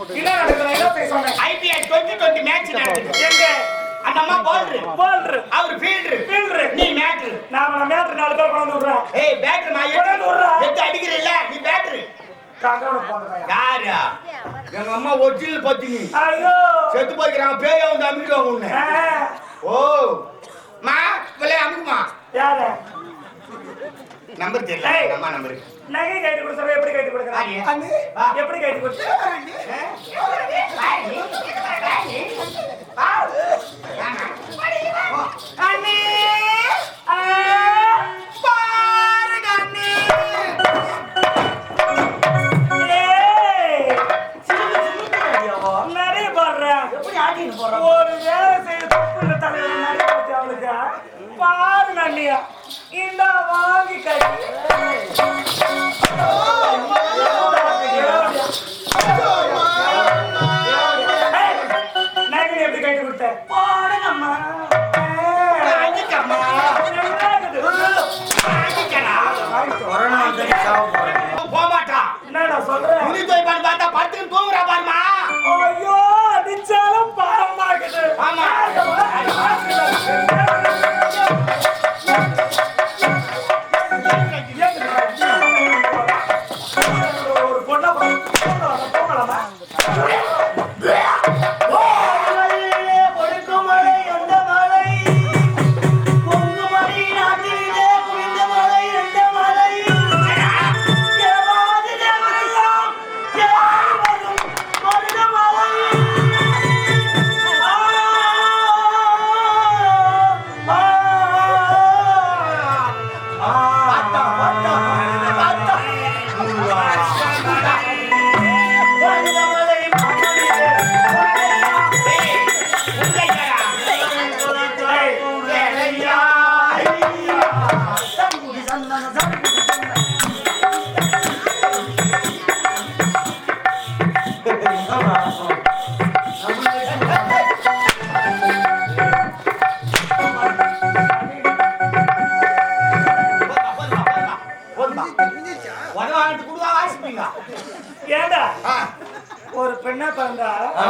என்ன நடக்குது என்ன சொன்னேன் ஐபிஎல் டுவெண்ட்டி டுவெண்ட்டி மேட்ச் நடக்குது. எங்க? அந்த அம்மா பவுலர் போல்ரு அவர் ஃபீல்டர் ஃபீல்டரு. நீ மேட்ரு நாம நம்ம மேட்ரு நாலு பேர் கொண்டு விடுறோம் ஏய் பேட்டர் நான் கொண்டாந்து விடுறா. எடுத்து அடிக்கிறேன்ல. நீ பேட்டர் யாரு? எங்க அம்மா ஒரிஜினல் பத்தினி. ஐயோ. செத்து போய்க்கிறாங்க பேய வந்து அமுக்கிடுவாங்க உன்னை. ஓ. மா விளைய அமுக்குமா? யாரு? நம்பர் தெரியல. அம்மா நம்பர். நகை கைட்டு கொடுத்துறேன் எப்படி கைட்டு கொடுக்குறாங்க. எப்படி கைட்டு கொடுத்து போக மாட்டான் என்னடா சொல்றேன் துணி துவைப்பான்னு பார்த்தா படுத்துன்னு தூங்குறா பாருமா. ஐயோ அடிச்சாலும் பாவமா இருக்குது. ஆமா. பிறந்தா ஆ.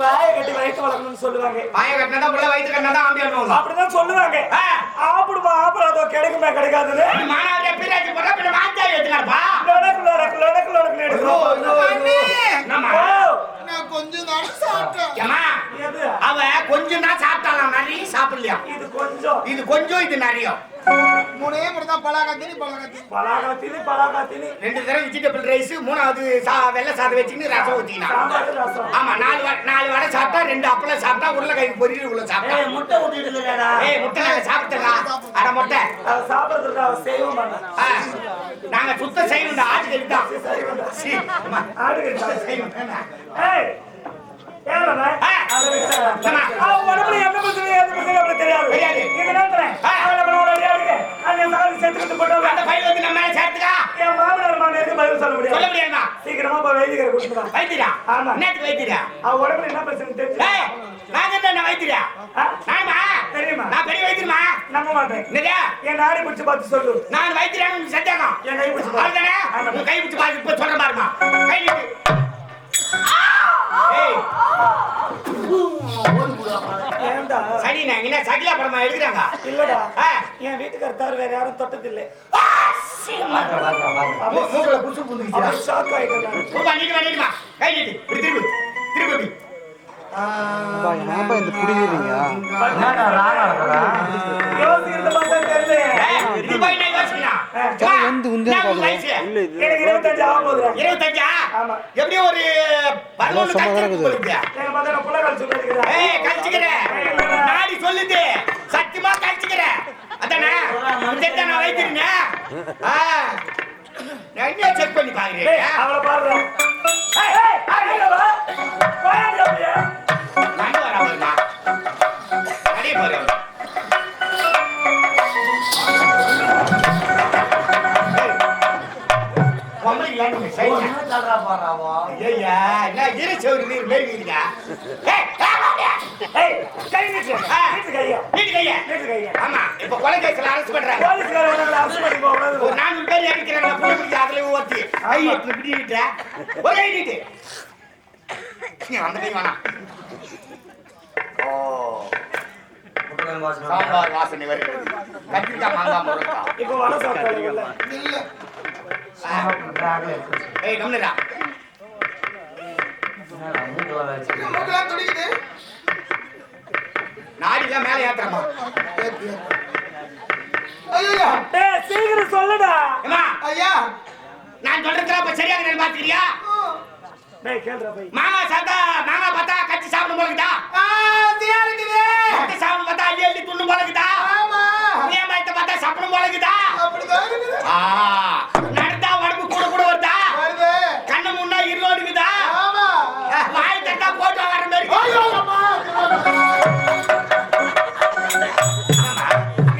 வாயை கட்டி வயிற்று வளர்க்கணும்னு சொல்லுவாங்க வாயை கட்டினா புள்ள, வயித்து கட்டினா தான். அப்படிதான் சொல்லுவாங்க ஆப்பிடுமா ஆப்பிடாதோ கிடைக்குமா கிடைக்காதுன்னு நீ மானாவாரியா பிராட்டி போட்டா பின்ன வாத்தியார் எடுத்துக்காருப்பா. லொடக்கு லொடக்கு லொடக்கு லொடக்குன்னு எடுக்கணும். நான் கொஞ்சம் சாப்பிட்டேன் எது? அவ கொஞ்சம் தான் சாப்பிட்டாலாம் நிறைய சாப்பிடலையா? இது கொஞ்சம். இது கொஞ்சம் இது நிறைய. மூணே மட்டும் தான் பலாகாத்தினி பலாகாத்தினி ரெண்டு தடவை வெஜிடபிள் ரைஸ் மூணாவது சா வெள்ளை சாதம் வச்சுக்கின்னு ரசம் ரசம். ஆமா நாலு வடை நாலு வடை சாப்பிட்டா ரெண்டு அப்பளம் சாப்பிட்டா உருளைக்கிழங்கு பொரியல் உள்ள சாப்பிட்டா. முட்டை இருக்கிறாடா ஏய் முட்டை நாங்க சாப்பிட்டுலாம் அட முட்டை. அதை சாப்பிடுறதுக்கு அவ பண்ண நாங்க சுத்த செய்யணும்டா ஆட்டுக்கறி தான். ஆடுகள் செய்யணும். ஏய் ஏறல ஆமா. சீக்கிரமா போய் வைத்தியரை கூட்டிட்டு வா. வைத்திரா ஆமா. என்னத்துக்கு வைத்திரா அவ உடம்புல என்ன பிரச்சனை தெரிஞ்சு நாங்க என்ன வைத்திரா ஆ? நாமா தெரியுமா? நான் பெரிய வைத்தியமா நம்ப மாட்டேன். என்னதா? என் நாடி பிடிச்சு பார்த்து சொல்லு. நான் வைத்தியரானு சத்தியாகம் என் கை பிடிச்சு. அதுதானே ஆமா. உன் கை பிடிச்சு பாரு இப்ப சொல்ற கை சரி நான் என்ன சகிலா படமா எடுக்கிறாங்க? இல்லடா. என் வீட்டுக்கார தவிர வேற யாரும் தொட்டதில்லை. மூக்குல புசு புந்துக்கிச்சா ஷாக் ஆயிட்டேன் நீட்டு வா கை நீட்டு. இப்படி திரும்பு. திரும்பு இந்த யோசிக்கிறது பார்த்தா தெரியல ஏய், இது போய் என்ன யோசிக்கிறா? ஆ. எனக்கு இருபத்தஞ்சு ஆக இருபத்தஞ்சா? ஆமா. எப்படியும் ஒரு ஏய், கழிச்சுக்கிறேன். நாடி சொல்லுது. சத்தியமா கழிச்சுக்கிறேன். அதானே? நான் வைத்திருந்தேன். ஆ. நான் check பண்ணி? அவளை பாருடா பொம்பளைங்களா நீங்க செய்யுங்க. ஐயா, என்ன இரு செவுரு நீர் மேய்வீங்க? ஏய், ஆமாடியா. ஏய், கை நீட்டு. ஆ. நீட்டு கையை. நீட்டு கையை. நீட்டு கையை. ஆமா, இப்ப கொலை கேஸ்ல arrest பண்றாங்க. போலீஸ்காரங்க நம்மளை arrest பண்ணி போகக்கூடாது. ஒரு நானூறு பேர் அடிக்கிறாங்க, புள்ளி பிடிச்சு அதுல ஒருத்தி. கை எட்டு இப்படி நீட்டுற. ஒரு கை நீட்டு. அந்த கை வேணாம் ஓ முட்டைக்கிழங்கு வாசனை சாம்பார் வாசனை வருகிறது கத்திரிக்காய் மாங்காய் முருங்கக்காய் இப்போ வடை சாப்பிட்டாங்கல்ல இல்ல நாடிலாம் மேலே ஏத்துறமா சீக்கிரம் சொல்லுடா. ஐயா. நான் சொல்றதுல அப்ப சரியாக நான் பாத்துக்கிறியா? டேய் கேளுடா போய். மாமா சாப்பிட்டா மாமா பார்த்தா கச்சி சாப்பிடும் போலக்குதா? சாப்பிடும் பார்த்தா அள்ளி அள்ளி போலக்குதா? ஆமா நியமத்தை பார்த்தா சாப்பிடும் போலக்குதா? நடந்தா உடம்பு கூட கூட வருதா? கண்ணு முன்னா வாய் தட்டா போட்டு வர மாதிரி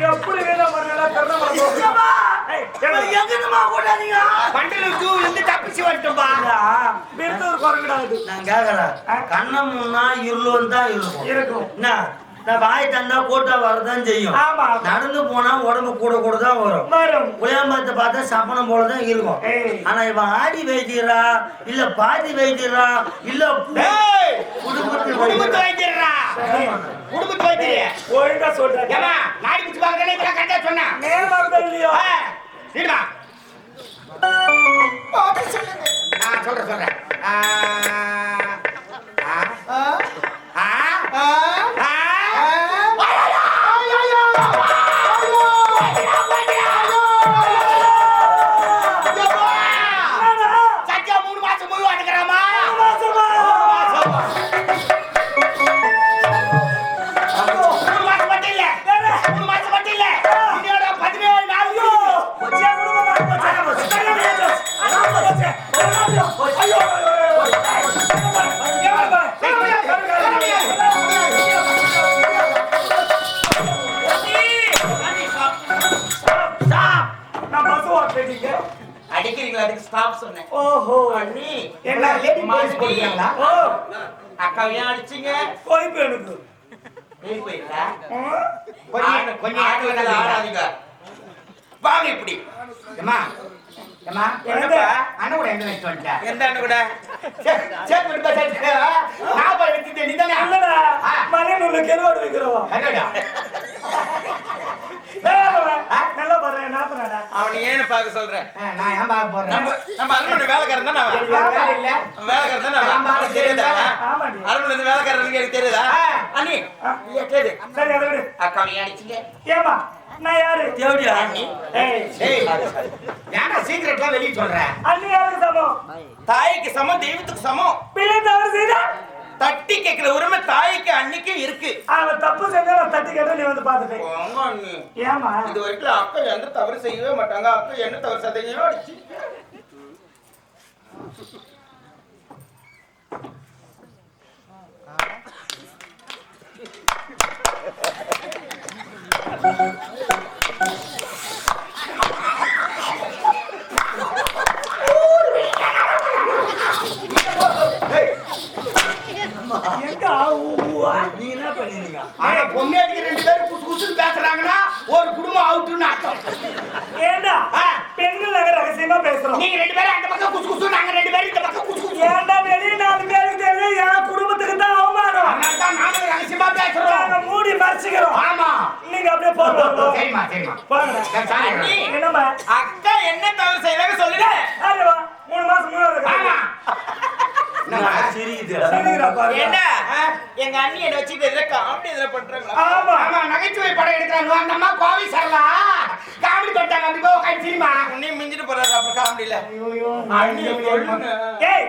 எப்படி வேணும் எங்கம்மா கூட்டாதீங்க பண்டலூர் ஜூ இருந்து தப்பிச்சு வந்துட்டோம்பா விருந்தூர் இது. நான் கேக்குறேன் கண்ணமுன்னா இருளும் தான் இருக்கும். இருக்கும். என்ன? வாய் தந்தா கூட்டா வரதான் செய்யும். ஆமா. நடந்து போனா உடம்பு கூட கூட தான் வரும். வரும். புளியாம்பரத்தை பார்த்தா சப்பனம் போல தான் இருக்கும். ஆனா இவன் ஆடி வைத்தியரா? இல்ல பாதி வைத்தியரா? இல்ல குடும்பத்து குடும்பத்து வைத்தியரா? குடும்பத்து வைத்தியரே? ஒழுங்கா சொல்றேன் ஏமா நாடி பிடிச்சு பாக்குறேன் இப்ப கரெக்டா சொன்னேன் நேரம் வருதா இல்லையோ ஆ, அதுக்கு ஸ்டாப் சொன்னேன். ஓஹோ. அண்ணி என்ன லேடி பாய்ஸ் போடுறீங்களா ஓ. அக்கா ஏன் அடிச்சீங்க? எனக்கு ஏறி போயிருக்கா ஆ? கொஞ்சம் கொஞ்சம் ஆடாதீங்க. வாங்க இப்படி. ஏமா ஏமா என்னப்பா அண்ணன் கூட எங்க வச்சு வந்துட்டேன் எந்த அண்ணன் கூட? சரி விடுப்பா சரி நான் போய் வச்சுட்டு நீ தானே? இல்லடா மலையனூர்ல கெருவாடு வைக்கிறோம் என்னடா நல்லா பாரு நாப்பனாடா அவனை ஏன்னு பார்க்க சொல்றேன். நான் ஏன் பார்க்க போறேன்? நம்ம நம்ம அரண்மனை வேலைக்காரன் தானே அவன்? இல்ல. வேலைக்காரன் தானே அவன்? தெரியுதா? அரண்மனை இருந்து வேலைக்காரனுக்கு எனக்கு தெரியுதா? ஆ. அண்ணி ஆ. ஐயா, கேளு. சரி அதை விடு. அக்கா அடிச்சீங்க. ஏமா நான் யாரு? தேவடியா? ஏய். ஏய். சீக்கிரட்லாம் வெளிய சொல்ற? அண்ணி யாருக்கு சமம்? தாய்க்கு சமம் தெய்வத்துக்கு சமம். பிள்ளை தவறு செய்தா? தட்டி கேட்கிற உரிமை தாய்க்கு அன்னைக்கு இருக்கு. அவன் தப்பு செஞ்சா நான் தட்டி கேட்டு நீ வந்து பாத்துட்டேன் போங்க அண்ணி. ஏமா இது வரைக்கும் அக்கா எந்த தவறு செய்யவே மாட்டாங்க. அக்கா என்ன தவறு சதையோ அடிச்சு எங்க ஊவா? நீ என்ன பண்ணிருந்தீங்க ஆனா பொம்மையாட்டிக்கு ரெண்டு பேரும் குசு குசுன்னு பேசுறாங்கன்னா ஒரு குடும்பம் அவுட்டுன்னு அர்த்தம் ஏண்டா ஆ. பெண்கள் நாங்க ரகசியமா பேசுறோம் நீங்க ரெண்டு பேரும் அந்த பக்கம் குசு குசு நாங்க ரெண்டு பேரும் இந்த பக்கம் குசு குசு ஏண்டா வெளிய நாலு பேருக்கு தெரியும் என் குடும்பத்துக்கு தான் அவமானம் அதனால தான் நானும் ரகசியமா பேசுறோம் நாங்க மூடி மறைச்சுக்கிறோம் ஆமா நீங்க அப்படியே போங்க சரிம்மா சரிம்மா. அக்கா என்ன தவறு செய்யறாங்க சொல்லுங்க. மூணு மாசம் என்ன? எங்க அண்ணி என்ன வச்சுட்டு எதிர காமெடி பண்றாங்களா ஆமா. ஆமா நகைச்சுவை படம் எடுக்கிறாங்க. அந்த அம்மா கோவி சரலா காமெடி பண்ணிட்டாங்க. அப்படி போ உட்காந்து சிரிமா உன்னையும் மிஞ்சிட்டு போறாரு அப்புறம் காமெடியில அண்ணி, ஏய்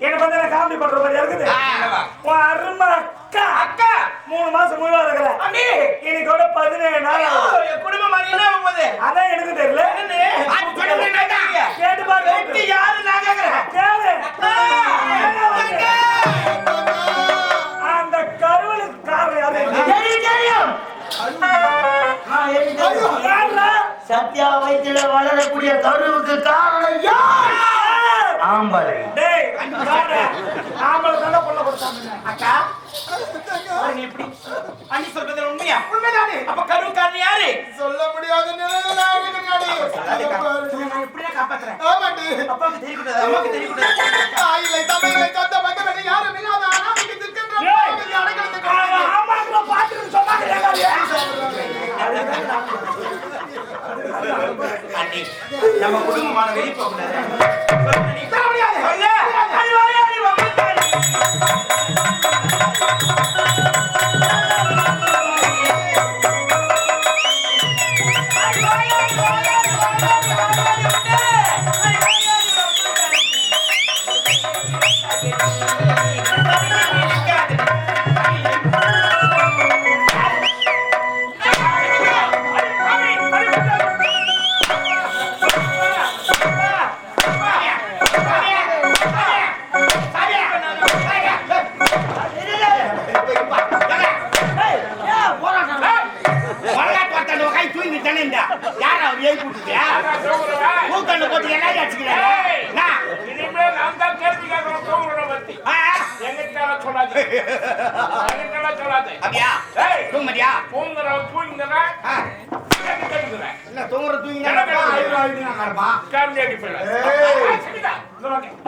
என்ன பார்த்தா காமெடி பண்ற மாதிரி இருக்குது. உன் அருமை அக்கா. அக்கா. மூணு மாசம் முழுவா இருக்கல. அண்ணி இன்னைக்கோட பதினேழு நாள் குடும்பம் அதான் எனக்கு தெரியல? கேட்டு பாரு வெட்டி யாரு நான் கேக்குறேன்? அந்த கருவலுக்கு காரணம் தெரியும்? சத்யா வயிற்றில வளரக்கூடிய கருவுக்கு காரணம் யார்? ஆம்பளை. ஆம்பளை தான் கொள்ள கொடுத்தாங்க. அக்கா எப்படி? அண்ணி சொல்றது உண்மையா? உண்மைதானே. அப்ப கருவுக்காரன் சொல்ல முடியாத நிலையில நான் எப்படியா காப்பாத்துறேன். ஆமாட்டி அப்பாவுக்கு தெரியக்கூடாது அம்மாவுக்கு நம்ம குடும்பமான வெளிப்போக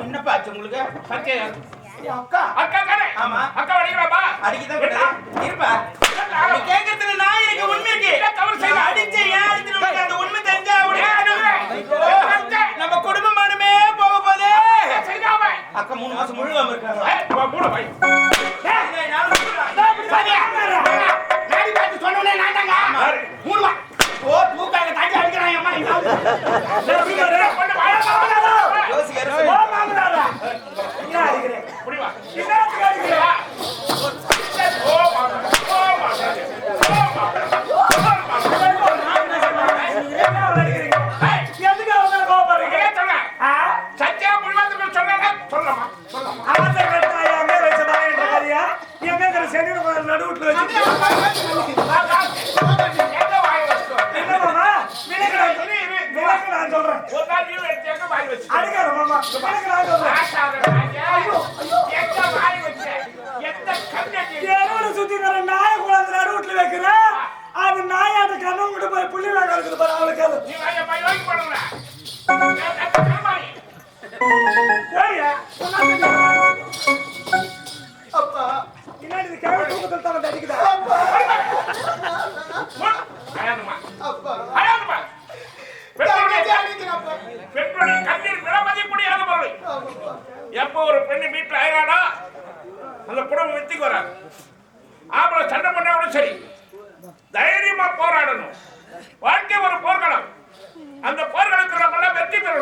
என்னப்பா ஆச்சு உங்களுக்கு? பச்சையம் அக்கா. அக்கா கடை அடிக்கதான் கேட்டா இருப்பா. கேக்குறதுல நான் இருக்கு. உண்மை அடிச்சு ஏன் அடிச்சு உண்மை தெரிஞ்சா நம்ம குடும்பமானமே போக அக்கா மூணு மாசம் முழுவாம இருக்காங்க. மூணு யோசிக்கிறாயம்மா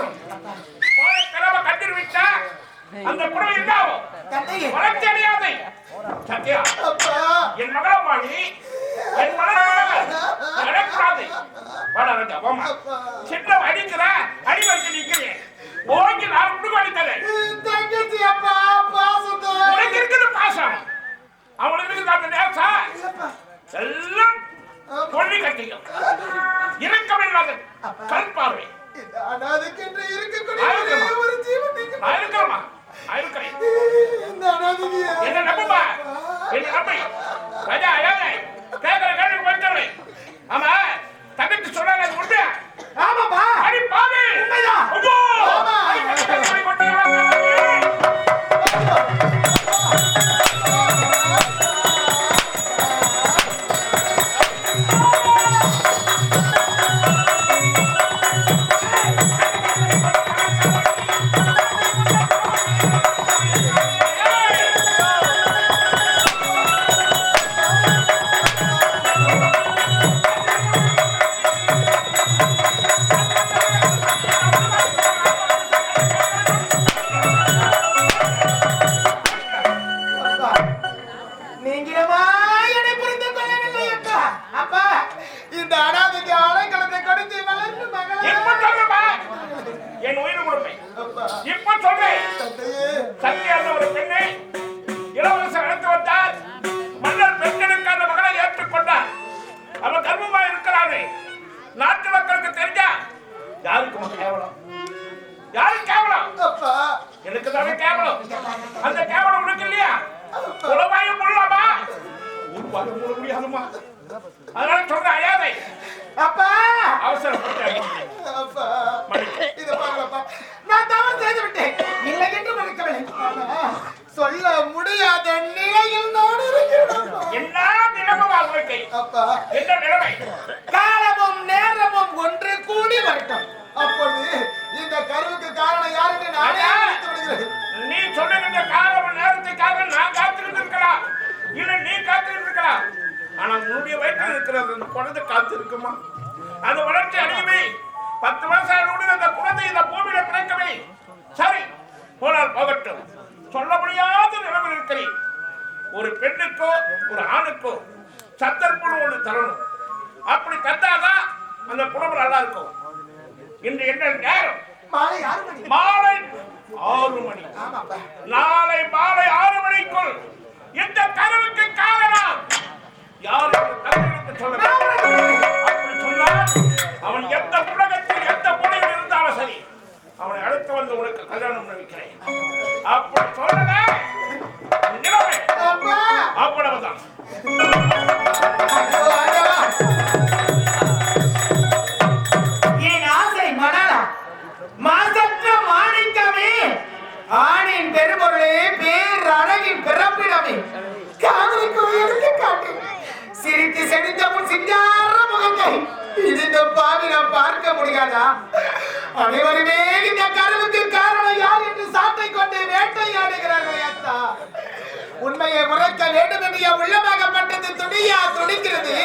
போயிடும் கிழமை கட்டிரு விட்டா அந்த குடல் என்ன ஆகும் என் மகளம் வாங்கி என் மனக்கூடாது சின்ன அடிக்கிற அடி வச்சு நிக்கிறேன் ஓகே நான் உனக்கு அடித்தரேன் உனக்கு இருக்குது பாசம். அவனுக்கு இருக்குது அந்த நேசம் எல்லாம் கொள்ளி கட்டிக்கும். இறக்கம் இல்லாத கண் பார்வை. இந்த அனாதைக்கென்று இருக்கக்கூடிய ஒரு ஜீவன் நீங்க நான் இருக்கிறேன் நான் இருக்கிறேன் என்ன நம்புமா? என்ன நம்பி இருக்கிறது. அந்த குழந்தை காத்து இருக்குமா அது வளர்ச்சி அடையவே பத்து மாசம் ஆனவுடன் அந்த குழந்தை இந்த பூமியில பிறக்கவே. சரி போனால் போகட்டும். சொல்ல முடியாத நிலைமையில் இருக்கிறேன். ஒரு பெண்ணுக்கோ ஒரு ஆணுக்கோ சந்தர்ப்பம் ஒன்று தரணும். அப்படி தந்தாதான் அந்த குடும்பம் நல்லா இருக்கும். இன்று என்ன நேரம்? மாலை ஆறு மணி. நாளை மாலை ஆறு மணிக்குள் இந்த கனவுக்கு காரணம். யார் தங்களுக்கு சொல்ல வேண்டும். அப்படி சொன்னால் அவன் எந்த உலகத்தில் எந்த மூலையில் இருந்தாலும் சரி அவனை அழைத்து வந்து உனக்கு கல்யாணம் வைக்கிறேன் அப்படி சொல்லல நிலைமை. அவ்வளவுதான். இது முகத்தை இந்த பாவி நான் பார்க்க முடியாதா? அனைவருமே இந்த கருவுக்கு காரணம் யார் என்று சாட்டை கொண்டு வேட்டையாடுகிறார்கள் அத்தா. உண்மையை உரைக்க வேண்டும் என்று என் உள்ளமாகப்பட்டது துணியா துணிக்கிறது.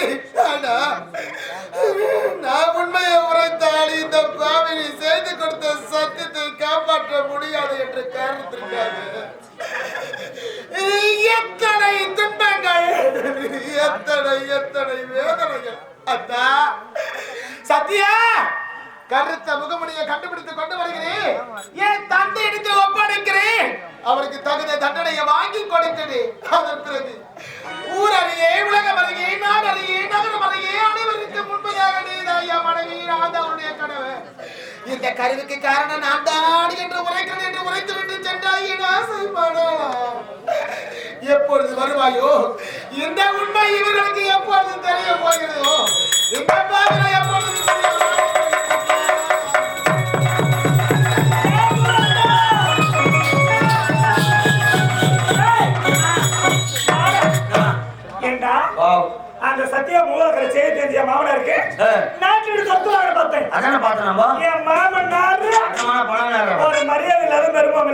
நான் உண்மையை உரைத்தால் இந்த பாவினை செய்து கொடுத்த சத்தியத்தை காப்பாற்ற முடியாது என்று காரணத்திற்காக. எத்தனை துன்பங்கள் எத்தனை எத்தனை வேதனைகள். அத்தா. சத்யா கருத்த முகமுடியை கண்டுபிடித்து கொண்டு வருகிறேன். என் தந்தை எடுத்து ஒப்படைக்கிறேன். அவருக்கு தகுந்த தண்டனையை வாங்கி கொடுத்தது. அதன் பிறகு ஊர் அறியே உலகம் அறியே நாடு அறியே நகரம் அறியே அனைவருக்கு முன்பதாக நீதான் மனைவி நான் கனவு. இந்த கருவுக்கு காரணம் நான் தான் என்று உரைக்கிறேன் என்று உரைத்து விட்டு சென்றாய் என் ஆசைப்படா எப்பொழுது வருவாயோ? இந்த உண்மை இவர்களுக்கு எப்பொழுது தெரிய போகிறதோ? இந்த பாவினை எப்பொழுது அந்த சத்திய மூலக்கரை செய்ய தெரிஞ்ச மாமனாருக்கு நாட்டில் சொத்து வாங்க பார்த்தேன். அதானே பார்த்தோம் நம்ம என் அண்ணமான பணம் நேரம் ஒரு மரியாதை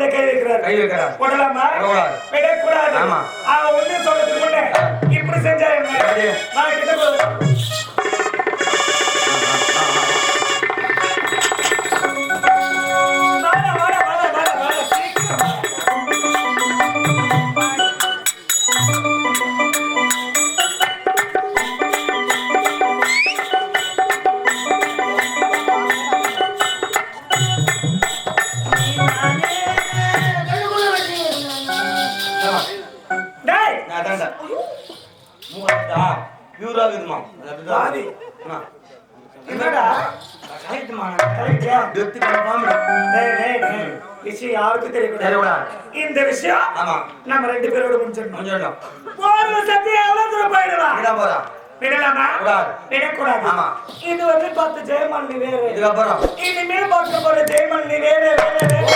பெருமாமலை கை வைக்கிறார் கை வைக்கிறார். விடலாமா விடக்கூடாது. ஆமா. அவன் ஒண்ணு சொல்றதுக்கு முன்னே இப்படி செஞ்சா என்ன. நான் கிட்ட பியூரா இருக்குதுமா பாதி. என்னடா? கரெக்டுமா கரெக்டா? டெத்து கன்ஃபார்ம் டேய், டேய். விஷயம் யாருக்கும் தெரியக்கூடாது. இந்த விஷயம் ஆமா. நம்ம ரெண்டு பேரோட முடிஞ்சிடணும். கொஞ்சம் போர்வ சத்தியம் எவ்வளவு தூரம் போயிடுவா? இதான் போதா விடலாமா? கூடாது. விடக்கூடாது. ஆமா. இது வந்து பத்து ஜெயமல்லி வேற. இதுக்கப்புறம் இனிமே பார்க்க போற ஜெயமல்லி வேற வேற வேற.